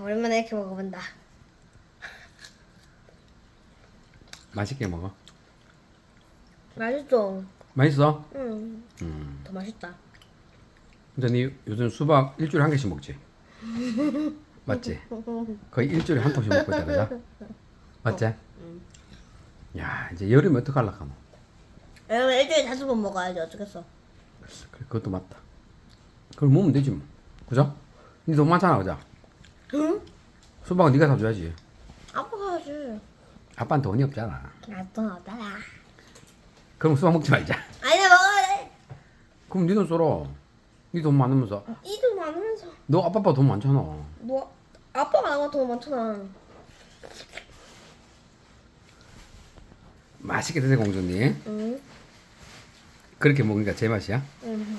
오랜만에 이렇게 먹어본다. 맛있게 먹어. 맛있어. 맛있어? 응. 음. 더 맛있다. 근데 니 요즘 수박 일주일에 한 개씩 먹지? 맞지? 거의 일주일에 한 통씩 먹고 있다 그죠? 맞지? 야 이제 여름에 어떡할라 카노? 여러분 일주일에 다섯 번 먹어야지 어쩌겠어. 그래 그것도 맞다. 그걸 먹으면 되지 뭐. 그죠? 니돈 많잖아 그죠? 응? 수박은 네가 사줘야지. 아빠가 하지. 아빠는 돈이 없잖아. 나돈 없다라. 그럼 수박 먹지 말자. 아니야 먹어야 돼. 그럼 니돈 쏘러. 니돈 많으면서 이돈 많으면서 너 아빠보다 돈 많잖아. 뭐 아빠가 나보다 돈 많잖아. 맛있게 드세요 공주님. 응. 그렇게 먹으니까 제 맛이야? 응.